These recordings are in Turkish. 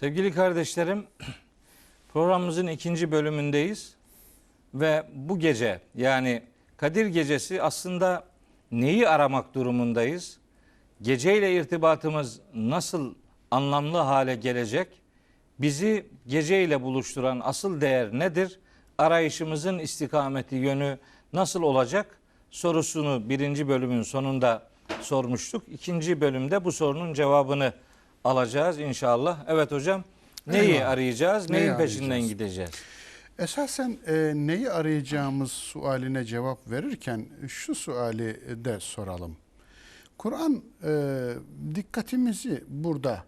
Sevgili kardeşlerim, programımızın ikinci bölümündeyiz ve bu gece yani Kadir Gecesi aslında neyi aramak durumundayız? Geceyle irtibatımız nasıl anlamlı hale gelecek? Bizi geceyle buluşturan asıl değer nedir? Arayışımızın istikameti yönü nasıl olacak? Sorusunu birinci bölümün sonunda sormuştuk. İkinci bölümde bu sorunun cevabını alacağız inşallah. Evet hocam. Neyi Eyvallah. arayacağız? Neyi Neyin peşinden arayacağız? gideceğiz? Esasen e, neyi arayacağımız sualine cevap verirken şu suali de soralım. Kur'an e, dikkatimizi burada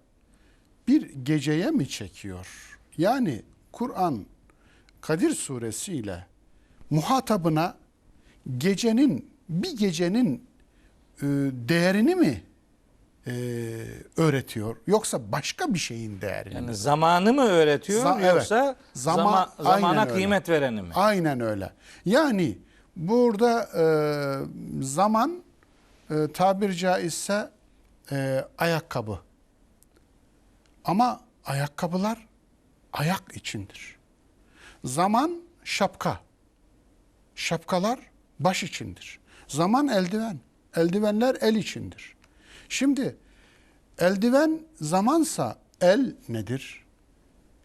bir geceye mi çekiyor? Yani Kur'an Kadir suresiyle muhatabına gecenin bir gecenin e, değerini mi e, öğretiyor yoksa başka bir şeyin değerini mi? Yani zamanı mı öğretiyor Za- evet. yoksa Zama- zama, zamana aynen öyle. kıymet vereni mi? Aynen öyle. Yani burada e, zaman e, tabir caizse e, ayakkabı. Ama ayakkabılar ayak içindir. Zaman şapka. Şapkalar baş içindir. Zaman eldiven. Eldivenler el içindir. Şimdi eldiven zamansa el nedir?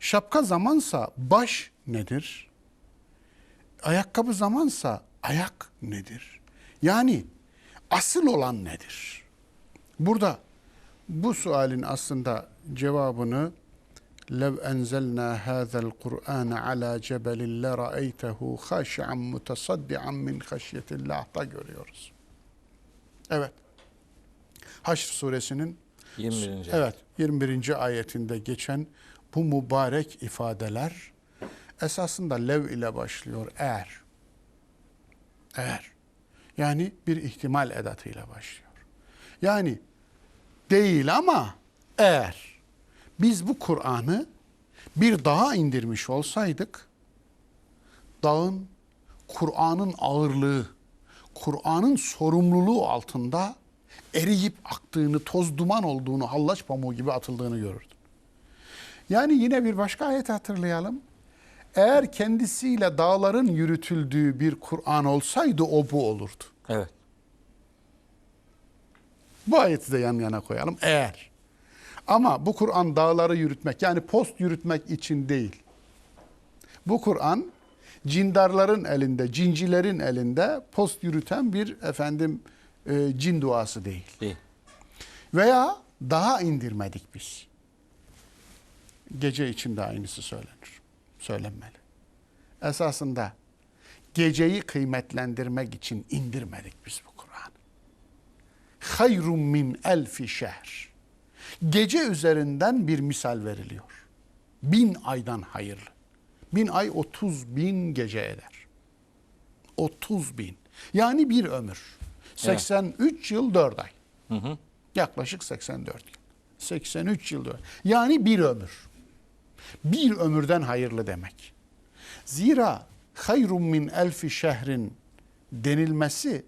Şapka zamansa baş nedir? Ayakkabı zamansa ayak nedir? Yani asıl olan nedir? Burada bu sualin aslında cevabını لَوْ أَنْزَلْنَا هَذَا الْقُرْآنَ عَلَى جَبَلٍ لَرَأَيْتَهُ خَاشِعًا مُتَصَدِّعًا مِنْ خَشْيَةِ اللّٰه'da görüyoruz. Evet. Haşr suresinin 21. Evet 21. ayetinde geçen bu mübarek ifadeler esasında lev ile başlıyor eğer. Eğer. Yani bir ihtimal edatıyla başlıyor. Yani değil ama eğer biz bu Kur'an'ı bir dağa indirmiş olsaydık dağın Kur'an'ın ağırlığı, Kur'an'ın sorumluluğu altında eriyip aktığını, toz duman olduğunu, hallaç pamuğu gibi atıldığını görürdün. Yani yine bir başka ayet hatırlayalım. Eğer kendisiyle dağların yürütüldüğü bir Kur'an olsaydı o bu olurdu. Evet. Bu ayeti de yan yana koyalım eğer. Ama bu Kur'an dağları yürütmek yani post yürütmek için değil. Bu Kur'an cindarların elinde, cincilerin elinde post yürüten bir efendim e, cin duası değil. İyi. Veya daha indirmedik biz. Gece içinde aynısı söylenir. Söylenmeli. Esasında geceyi kıymetlendirmek için indirmedik biz bu Kur'an'ı. Hayrun min elfi şehr. Gece üzerinden bir misal veriliyor. Bin aydan hayırlı. Bin ay 30 bin gece eder. 30 bin. Yani bir ömür. 83 yıl 4 ay. Yaklaşık 84 yıl. 83 yıl. dört- Yani bir ömür. Bir ömürden hayırlı demek. Zira hayrun min elfi şehrin denilmesi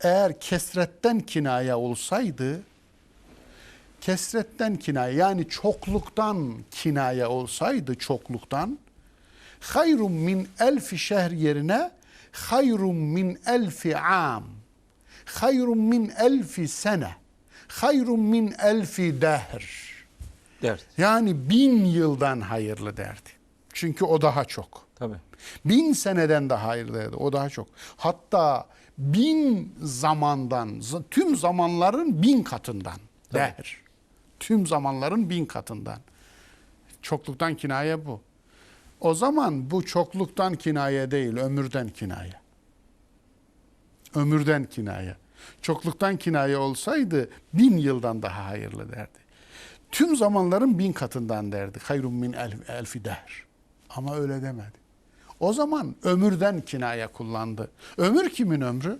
eğer kesretten kinaya olsaydı kesretten kinaya yani çokluktan kinaya olsaydı çokluktan hayrun min elfi şehr yerine hayrun min elfi am hayrun min elfi sene hayrun min elfi dehr Dert. yani bin yıldan hayırlı derdi. Çünkü o daha çok. Tabii. Bin seneden de hayırlı derdi. O daha çok. Hatta bin zamandan, tüm zamanların bin katından der. Tüm zamanların bin katından. Çokluktan kinaye bu. O zaman bu çokluktan kinaye değil, ömürden kinaye. Ömürden kinaye. Çokluktan kinaye olsaydı bin yıldan daha hayırlı derdi. Tüm zamanların bin katından derdi. Hayrun min elf, elfi dehr. Ama öyle demedi. O zaman ömürden kinaye kullandı. Ömür kimin ömrü?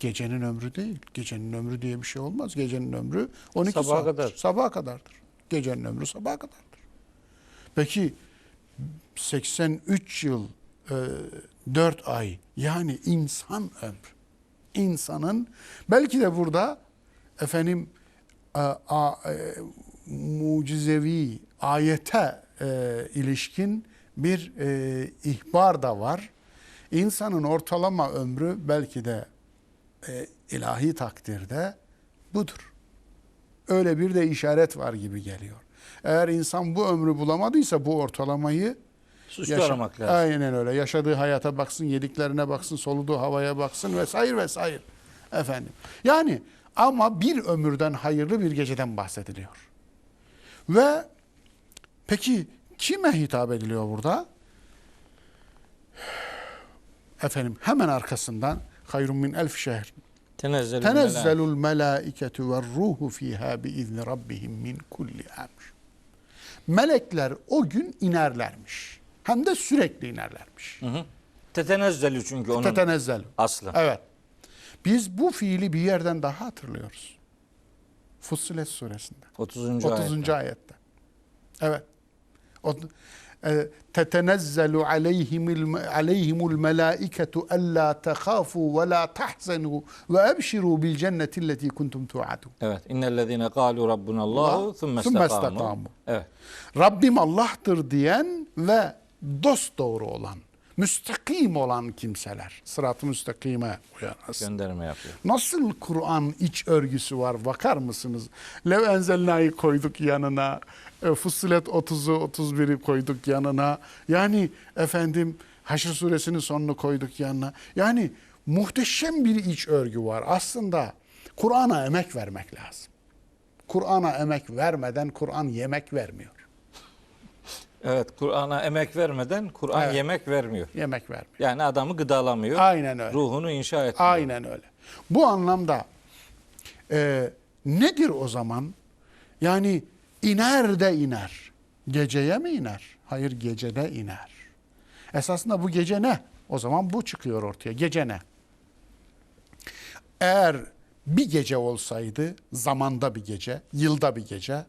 Gecenin ömrü değil. Gecenin ömrü diye bir şey olmaz. Gecenin ömrü 12 Sabaha saat. kadar. Sabaha kadardır. Gecenin ömrü sabaha kadardır. Peki 83 yıl e, 4 ay yani insan ömrü. İnsanın belki de burada efendim e, a, e, mucizevi ayete e, ilişkin bir e, ihbar da var. İnsanın ortalama ömrü belki de e, ilahi takdirde budur. Öyle bir de işaret var gibi geliyor. Eğer insan bu ömrü bulamadıysa bu ortalamayı Suçlu yaşa- aramak lazım. Aynen öyle. Yaşadığı hayata baksın, yediklerine baksın, soluduğu havaya baksın vesaire vesaire. Efendim. Yani ama bir ömürden hayırlı bir geceden bahsediliyor. Ve peki kime hitap ediliyor burada? Efendim hemen arkasından hayrun min elf şehr Tenezzelül Tenezzelul melâiketu ve ruhu fiha biizni rabbihim min kulli emr. Melekler o gün inerlermiş. Hem de sürekli inerlermiş. Hı hı. Tetenezzelü çünkü onun Tetenezzelu. aslı. Evet. Biz bu fiili bir yerden daha hatırlıyoruz. Fussilet suresinde. 30. 30. ayette. ayette. Evet. O, e, tetenezzelu aleyhimul aleyhimul melaiketu alla takhafu ve la tahzenu ve ebşiru bil cenneti alleti kuntum tuadun. Evet. İnnellezine kâlu rabbunallahu Allah, thumme istekâmu. Evet. Rabbim Allah'tır diyen ve dost doğru olan, müstakim olan kimseler. Sırat-ı müstakime uyanız. Gönderme yapıyor. Nasıl Kur'an iç örgüsü var bakar mısınız? Lev enzelna'yı koyduk yanına. E, Fussilet 30'u 31'i koyduk yanına. Yani efendim Haşr suresinin sonunu koyduk yanına. Yani muhteşem bir iç örgü var. Aslında Kur'an'a emek vermek lazım. Kur'an'a emek vermeden Kur'an yemek vermiyor. Evet. Kur'an'a emek vermeden Kur'an Evet. yemek vermiyor. Yemek vermiyor. Yani adamı gıdalamıyor. Aynen öyle. Ruhunu inşa etmiyor. Aynen öyle. Bu anlamda e, nedir o zaman? Yani iner de iner. Geceye mi iner? Hayır gecede iner. Esasında bu gece ne? O zaman bu çıkıyor ortaya. Gece ne? Eğer bir gece olsaydı, zamanda bir gece, yılda bir gece,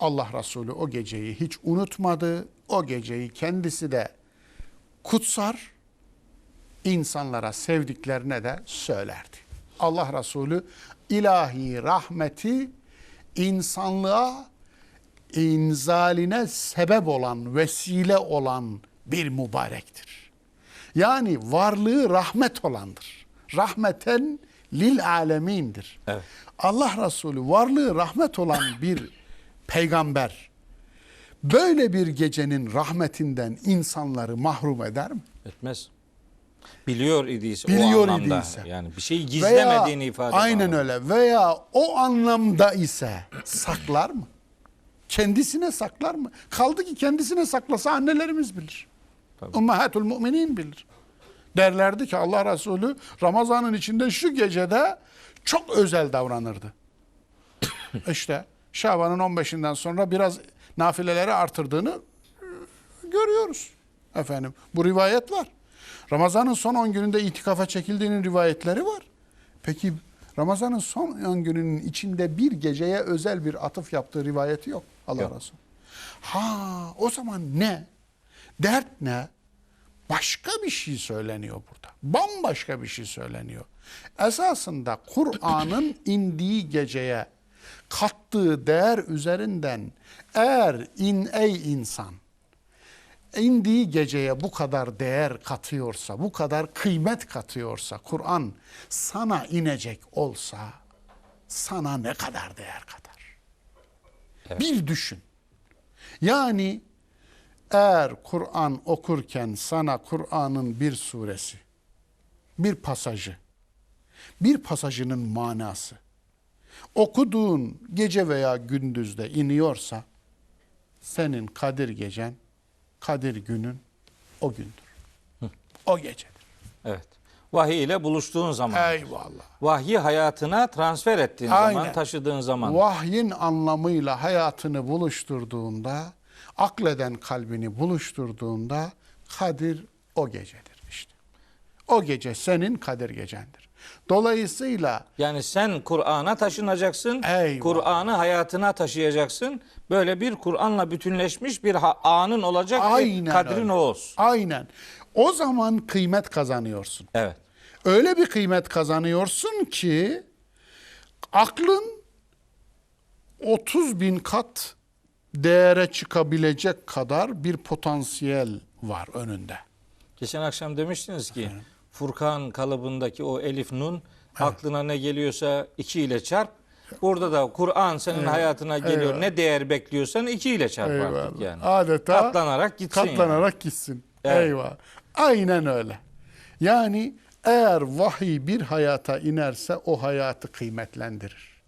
Allah Resulü o geceyi hiç unutmadı. O geceyi kendisi de kutsar, insanlara sevdiklerine de söylerdi. Allah Resulü ilahi rahmeti insanlığa inzaline sebep olan, vesile olan bir mübarektir. Yani varlığı rahmet olandır. Rahmeten lil alemindir. Evet. Allah Resulü varlığı rahmet olan bir peygamber böyle bir gecenin rahmetinden insanları mahrum eder mi? Etmez. Biliyor idiyse Biliyor o anlamda. idiyse. Yani bir şeyi gizlemediğini ifade ediyor. Aynen öyle. Veya o anlamda ise saklar mı? Kendisine saklar mı? Kaldı ki kendisine saklasa annelerimiz bilir. Tabii. Ummahatul müminin bilir. Derlerdi ki Allah Resulü Ramazan'ın içinde şu gecede çok özel davranırdı. işte Şaban'ın 15'inden sonra biraz nafileleri artırdığını e, görüyoruz. Efendim bu rivayet var. Ramazan'ın son 10 gününde itikafa çekildiğinin rivayetleri var. Peki Ramazan'ın son 10 gününün içinde bir geceye özel bir atıf yaptığı rivayeti yok Allah Yok. Resulü. Ha o zaman ne? Dert ne? Başka bir şey söyleniyor burada. Bambaşka bir şey söyleniyor. Esasında Kur'an'ın indiği geceye kattığı değer üzerinden eğer in ey insan indiği geceye bu kadar değer katıyorsa, bu kadar kıymet katıyorsa, Kur'an sana inecek olsa sana ne kadar değer katar? Bir düşün. Yani eğer Kur'an okurken sana Kur'an'ın bir suresi, bir pasajı bir pasajının manası okuduğun gece veya gündüzde iniyorsa senin Kadir gecen, Kadir günün o gündür. O gecedir. Evet. Vahiy ile buluştuğun zaman. Eyvallah. Vahyi hayatına transfer ettiğin zaman, Aynen. taşıdığın zaman. Vahyin anlamıyla hayatını buluşturduğunda, akleden kalbini buluşturduğunda Kadir o gecedir işte. O gece senin Kadir gecendir. Dolayısıyla Yani sen Kur'an'a taşınacaksın. Kur'an'ı hayatına taşıyacaksın. Böyle bir Kur'an'la bütünleşmiş bir anın olacak aynen ki kadrin öyle. o olsun. Aynen. O zaman kıymet kazanıyorsun. Evet. Öyle bir kıymet kazanıyorsun ki aklın 30 bin kat değere çıkabilecek kadar bir potansiyel var önünde. Geçen akşam demiştiniz ki Furkan kalıbındaki o elif nun aklına ne geliyorsa iki ile çarp. Burada da Kur'an senin hayatına geliyor. Eyvallah. Ne değer bekliyorsan iki ile çarp artık Eyvallah. yani. Adeta Katlanarak gitsin yani. Katlanarak gitsin. Evet. Eyvallah. Aynen öyle. Yani eğer vahiy bir hayata inerse o hayatı kıymetlendirir.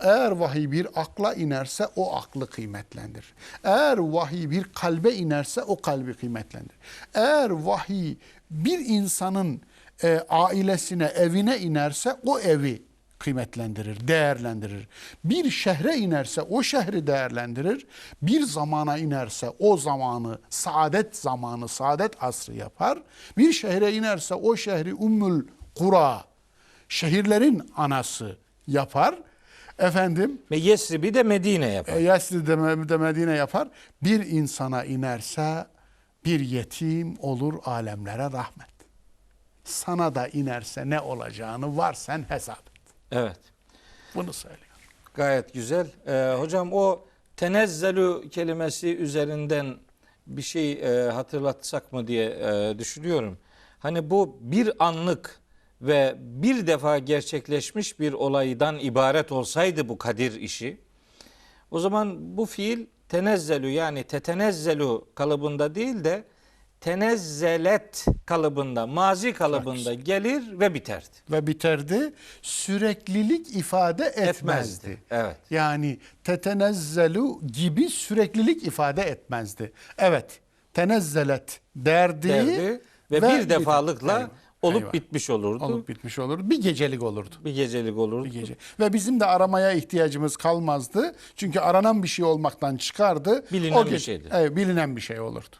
Eğer vahiy bir akla inerse o aklı kıymetlendirir. Eğer vahiy bir kalbe inerse o kalbi kıymetlendirir. Eğer vahiy bir insanın e, ailesine, evine inerse o evi kıymetlendirir, değerlendirir. Bir şehre inerse o şehri değerlendirir. Bir zamana inerse o zamanı saadet zamanı, saadet asrı yapar. Bir şehre inerse o şehri Ümmül Kura, şehirlerin anası yapar. Efendim Ve Yesrib'i de Medine yapar. e, Yesrib'de de Medine yapar. Bir insana inerse bir yetim olur alemlere rahmet. Sana da inerse ne olacağını var sen hesap et. Evet. Bunu söylüyor. Gayet güzel. Ee, hocam o tenezzelu kelimesi üzerinden bir şey e, hatırlatsak mı diye e, düşünüyorum. Hani bu bir anlık ve bir defa gerçekleşmiş bir olaydan ibaret olsaydı bu kadir işi, o zaman bu fiil tenezzelu yani tetenezzelu kalıbında değil de tenezzelet kalıbında, mazi kalıbında gelir ve biterdi. ve biterdi. Süreklilik ifade etmezdi. Etmezdi, evet. Yani tetenezzelu gibi süreklilik ifade etmezdi. Evet. Tenezzelet derdi, derdi ve, bir defalıkla Eyvah, olup eyvah. bitmiş olurdu. olup bitmiş olurdu. Bir gecelik olurdu. bir gecelik olurdu. Bir gece. Ve bizim de aramaya ihtiyacımız kalmazdı. Çünkü aranan bir şey olmaktan çıkardı. Bilinen bir gece- şeydi. Evet, bilinen bir şey olurdu.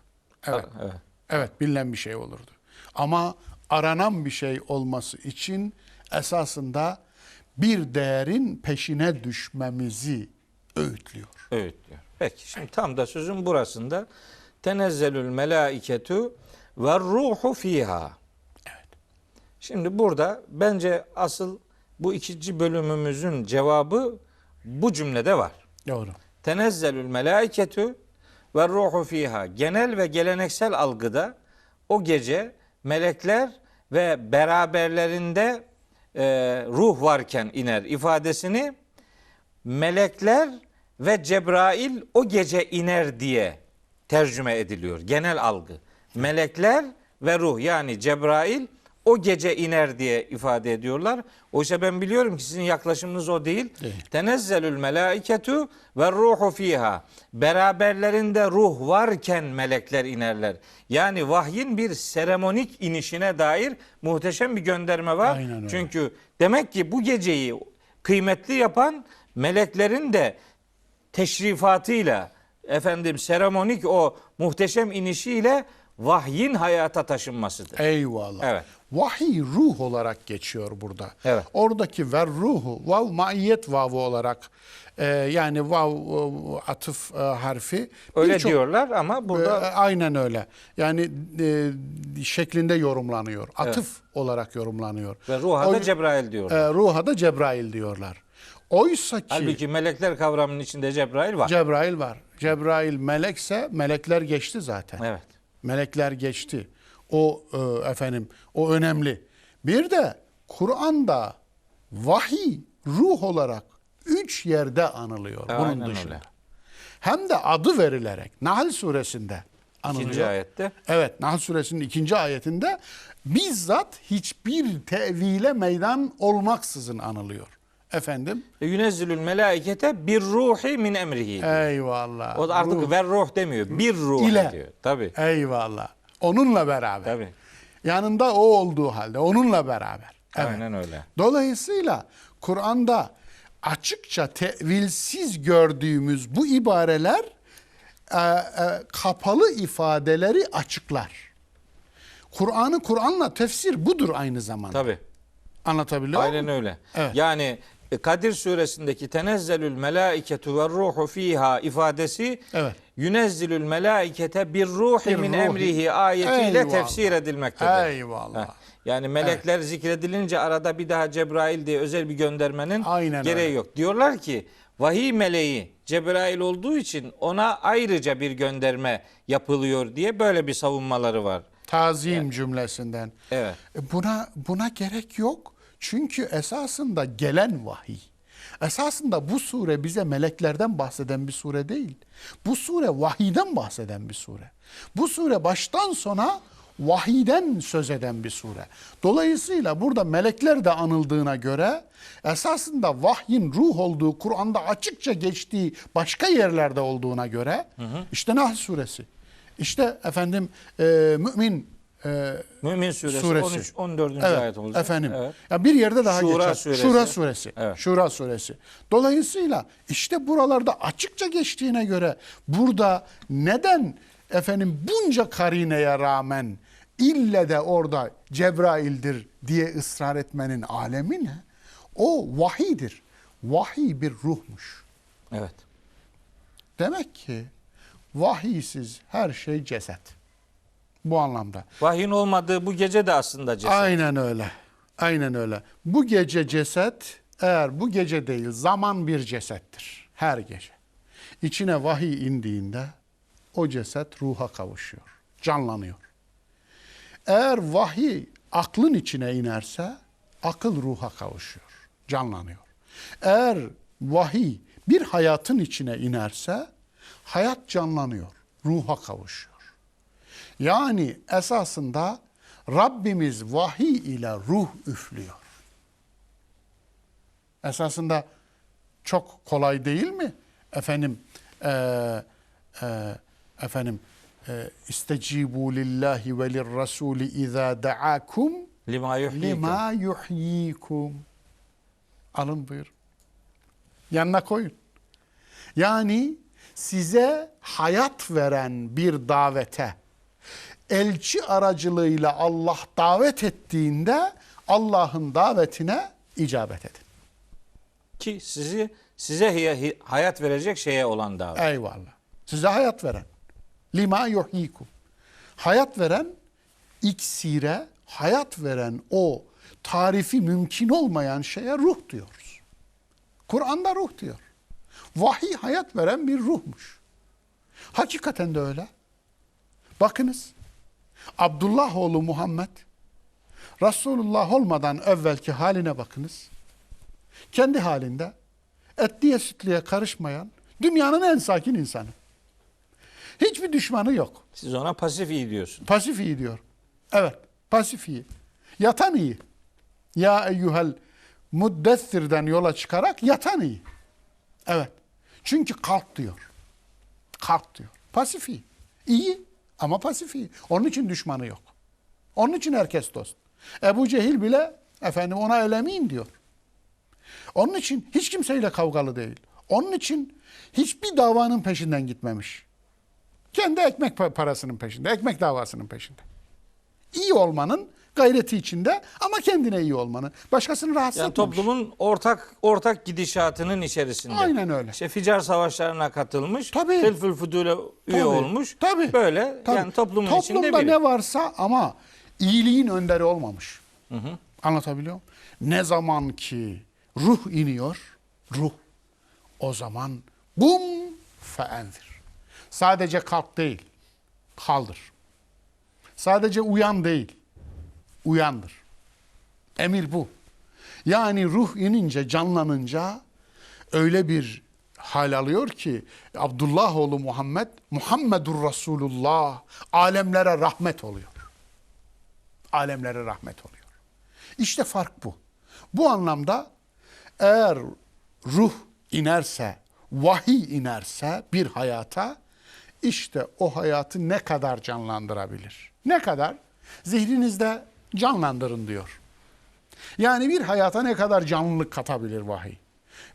Evet. Evet. Evet, bilinen bir şey olurdu. Ama aranan bir şey olması için esasında bir değerin peşine düşmemizi öğütlüyor. Diyor. Peki şimdi tam da sözün burasında tenezzelül melaiketu ve ruhu fiha. Şimdi burada bence asıl bu ikinci bölümümüzün cevabı bu cümlede var. Doğru. Tenezzelül melaiketu ve ruhu fiha. Genel ve geleneksel algıda o gece melekler ve beraberlerinde e, ruh varken iner ifadesini melekler ve Cebrail o gece iner diye tercüme ediliyor. Genel algı. Melekler ve ruh yani Cebrail o gece iner diye ifade ediyorlar. Oysa ben biliyorum ki sizin yaklaşımınız o değil. Değil. Tenezzelül melaiketu ve ruhu fiha. Beraberlerinde ruh varken melekler inerler. Yani vahyin bir seremonik inişine dair muhteşem bir gönderme var. Aynen öyle. Çünkü demek ki bu geceyi kıymetli yapan meleklerin de teşrifatıyla efendim seremonik o muhteşem inişiyle vahyin hayata taşınmasıdır. Eyvallah. Evet. Vahiy ruh olarak geçiyor burada. Evet. Oradaki ver ruhu, vav maiyet vavı olarak e, yani vav e, atıf e, harfi. Öyle birçok- diyorlar ama burada E, aynen öyle. Yani e, şeklinde yorumlanıyor. Atıf olarak yorumlanıyor. ve ruha da Cebrail diyorlar. e, ruha da Cebrail diyorlar. Oysa ki Halbuki melekler kavramının içinde Cebrail var. Cebrail var. Cebrail melekse melekler geçti zaten. evet. Melekler geçti. O e, efendim o önemli. Bir de Kur'an'da vahiy ruh olarak üç yerde anılıyor bunun Aynen dışında. öyle. Hem de adı verilerek Nahl suresinde anılıyor. İkinci ayette. Evet Nahl suresinin ikinci ayetinde bizzat hiçbir tevile meydan olmaksızın anılıyor. Efendim? E, Yünezzilül melaikete bir ruhi min emrihi. Eyvallah. O da artık Ruh ver ruh demiyor. Bir ruh ile. diyor. Tabii. Eyvallah. Onunla beraber. Tabii. Yanında o olduğu halde onunla beraber. Evet. Aynen öyle. Dolayısıyla Kur'an'da açıkça tevilsiz gördüğümüz bu ibareler e, e, kapalı ifadeleri açıklar. Kur'an'ı Kur'an'la tefsir budur aynı zamanda. Tabii. Anlatabiliyor Aynen muyum? öyle. Evet. Yani Kadir suresindeki tenezzelül melaiketu ve ruhu fiha ifadesi Evet. Yünezzilül melaikete bir ruhi Bir min ruhi. emrihi ayetiyle Eyvallah. tefsir edilmektedir. Eyvallah. Heh. Yani melekler zikredilince arada bir daha Cebrail diye özel bir göndermenin Aynen gereği öyle. yok. Diyorlar ki vahiy meleği Cebrail olduğu için ona ayrıca bir gönderme yapılıyor diye böyle bir savunmaları var. Tazim cümlesinden. Evet. E, Buna buna gerek yok. Çünkü esasında gelen vahiy. Esasında bu sure bize meleklerden bahseden bir sure değil. Bu sure vahiyden bahseden bir sure. Bu sure baştan sona vahiyden söz eden bir sure. Dolayısıyla burada melekler de anıldığına göre esasında vahyin ruh olduğu Kur'an'da açıkça geçtiği başka yerlerde olduğuna göre işte Nahl suresi. İşte efendim e, mümin e, Mümin suresi, suresi. 13 14. Evet, ayet olacak. Efendim. Evet. Ya bir yerde daha Şura geçer. suresi. Şura suresi. Evet. Şura suresi. Dolayısıyla işte buralarda açıkça geçtiğine göre burada neden efendim bunca karineye rağmen ille de orada Cebrail'dir diye ısrar etmenin alemi ne? O vahidir. Vahiy bir ruhmuş. Evet. Demek ki vahiysiz her şey ceset. Bu anlamda. Vahyin olmadığı bu gece de aslında ceset. Aynen öyle. Aynen öyle. Bu gece ceset eğer bu gece değil zaman bir cesettir. Her gece. İçine vahiy indiğinde o ceset ruha kavuşuyor. Canlanıyor. Eğer vahiy aklın içine inerse akıl ruha kavuşuyor. Canlanıyor. Eğer vahiy bir hayatın içine inerse hayat canlanıyor. Ruha kavuşuyor. Yani esasında Rabbimiz vahiy ile ruh üflüyor. Esasında çok kolay değil mi? Efendim, eee eee, efendim, eee istecibu lillahi ve lirrasuli izâ da'akum lima yuhyikum. Alın buyur. Yanına koyun. Yani size hayat veren bir davete elçi aracılığıyla Allah davet ettiğinde Allah'ın davetine icabet edin. Ki sizi size hayat verecek şeye olan davet. Eyvallah. Size hayat veren. Lima yuhyikum. Hayat veren iksire, hayat veren o tarifi mümkün olmayan şeye ruh diyoruz. Kur'an'da ruh diyor. Vahiy hayat veren bir ruhmuş. Hakikaten de öyle. Bakınız. Abdullah oğlu Muhammed Resulullah olmadan evvelki haline bakınız. Kendi halinde etliye sütlüye karışmayan dünyanın en sakin insanı. Hiçbir düşmanı yok. Siz ona pasif iyi diyorsun. Pasif iyi diyor. Evet, pasif iyi. Yatan iyi. Ya eyyuhel muddessirden yola çıkarak yatan iyi. Evet. Çünkü kalk diyor. Kalk diyor. Pasif iyi. İyi ama pasif iyi. Onun için düşmanı yok. Onun için herkes dost. Ebu Cehil bile efendim ona elemeyin diyor. Onun için hiç kimseyle kavgalı değil. Onun için hiçbir davanın peşinden gitmemiş. Kendi ekmek pa- parasının peşinde, ekmek davasının peşinde. İyi olmanın gayreti içinde ama kendine iyi olmanın. Başkasını rahatsız Yani etmemiş. toplumun ortak ortak gidişatının içerisinde. Aynen öyle. İşte ficar savaşlarına katılmış. Tabii. Hilfül Fudul'e üye Tabii, olmuş. Tabii. Böyle Tabii. yani toplumun Toplumda içinde biri. ne varsa ama iyiliğin önderi olmamış. Anlatabiliyor muyum? Ne zaman ki ruh iniyor, ruh o zaman bum feendir. Sadece kalk değil, kaldır. Sadece uyan değil, uyandır. Emir bu. Yani ruh inince, canlanınca öyle bir hal alıyor ki Abdullah oğlu Muhammed, Muhammedur Resulullah alemlere rahmet oluyor. Alemlere rahmet oluyor. İşte fark bu. Bu anlamda eğer ruh inerse, vahiy inerse bir hayata işte o hayatı ne kadar canlandırabilir? Ne kadar? Zihninizde canlandırın diyor. Yani bir hayata ne kadar canlılık katabilir vahiy?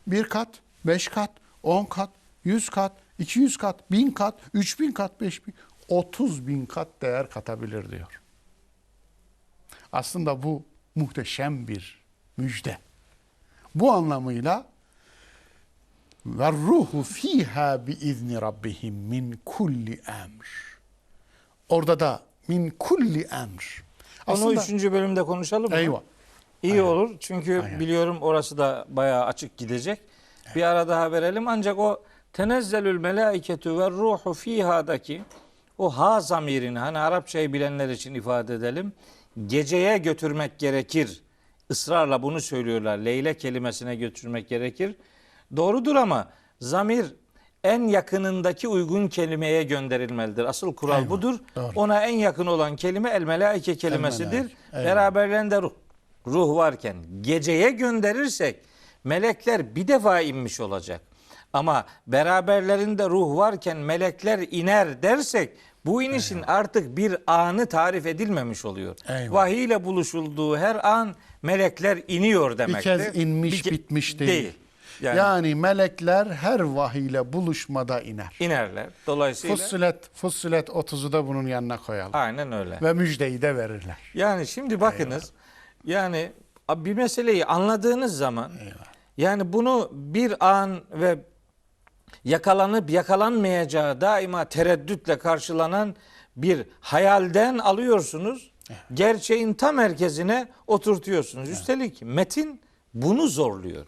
Bir kat, beş kat, on kat, yüz kat, iki yüz kat, bin kat, üç bin kat, beş bin, otuz bin kat değer katabilir diyor. Aslında bu muhteşem bir müjde. Bu anlamıyla ve ruhu fiha bi izni rabbihim min kulli emr. Orada da min kulli emr. Onu Aslında üçüncü bölümde konuşalım mı? eyvah. İyi olur çünkü Aynen. biliyorum orası da bayağı açık gidecek. Bir ara daha verelim ancak o tenezzelül melaiketu ve ruhu fiha'daki o ha zamirini hani Arapçayı bilenler için ifade edelim. Geceye götürmek gerekir. Israrla bunu söylüyorlar. Leyle kelimesine götürmek gerekir. Doğrudur ama zamir en yakınındaki uygun kelimeye gönderilmelidir. Asıl kural Eyvallah, budur. doğru. Ona en yakın olan kelime el melaike kelimesidir. melaike, eyvallah. Beraberlerinde ruh. Ruh varken geceye gönderirsek melekler bir defa inmiş olacak. Ama beraberlerinde ruh varken melekler iner dersek bu inişin artık bir anı tarif edilmemiş oluyor. Eyvallah. Vahiy ile buluşulduğu her an melekler iniyor Bir demektir. kez inmiş Bir ke- bitmiş değil. Yani, Yani, melekler her vahiyle buluşmada iner. inerler. Dolayısıyla Fussilet, Fussilet 30'u da bunun yanına koyalım. aynen öyle. Ve müjdeyi de verirler. Yani şimdi bakınız yani bir meseleyi anladığınız zaman yani bunu bir an ve yakalanıp yakalanmayacağı daima tereddütle karşılanan bir hayalden alıyorsunuz. Gerçeğin tam merkezine oturtuyorsunuz. Üstelik metin bunu zorluyor.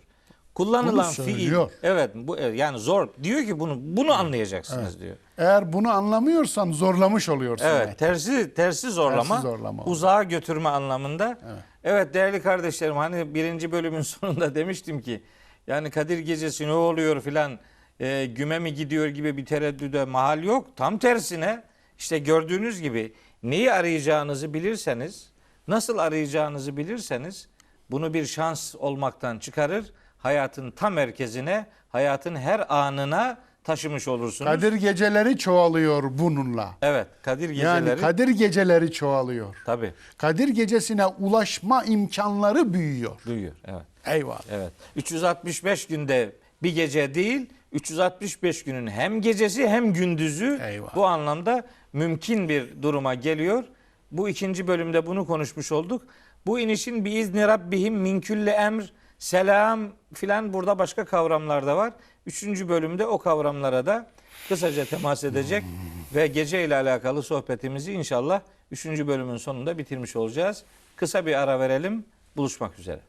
Kullanılan fiil evet bu evet, yani zor diyor ki bunu bunu anlayacaksınız diyor. Eğer bunu anlamıyorsan zorlamış oluyorsun. Evet, yani. tersi tersi zorlama, Tersi zorlama oldu. uzağa götürme anlamında. Evet. değerli kardeşlerim, hani birinci bölümün sonunda demiştim ki, yani Kadir Gecesi ne oluyor filan, e, güme mi gidiyor gibi bir tereddüde mahal yok. Tam tersine, işte gördüğünüz gibi neyi arayacağınızı bilirseniz, nasıl arayacağınızı bilirseniz, bunu bir şans olmaktan çıkarır, hayatın tam merkezine, hayatın her anına taşımış olursunuz. Kadir geceleri çoğalıyor bununla. Evet, Kadir geceleri. Yani Kadir geceleri çoğalıyor. Tabii. Kadir gecesine ulaşma imkanları büyüyor. Duyuyor. Evet. Eyvallah. Evet. 365 günde bir gece değil, 365 günün hem gecesi hem gündüzü Eyvallah. bu anlamda mümkün bir duruma geliyor. Bu ikinci bölümde bunu konuşmuş olduk. Bu inişin bir izni rabbihim min külli emr, selam filan burada başka kavramlar da var. Üçüncü bölümde o kavramlara da kısaca temas edecek ve gece ile alakalı sohbetimizi inşallah üçüncü bölümün sonunda bitirmiş olacağız. Kısa bir ara verelim. Buluşmak üzere.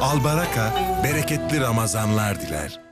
Albaraka bereketli Ramazanlar diler.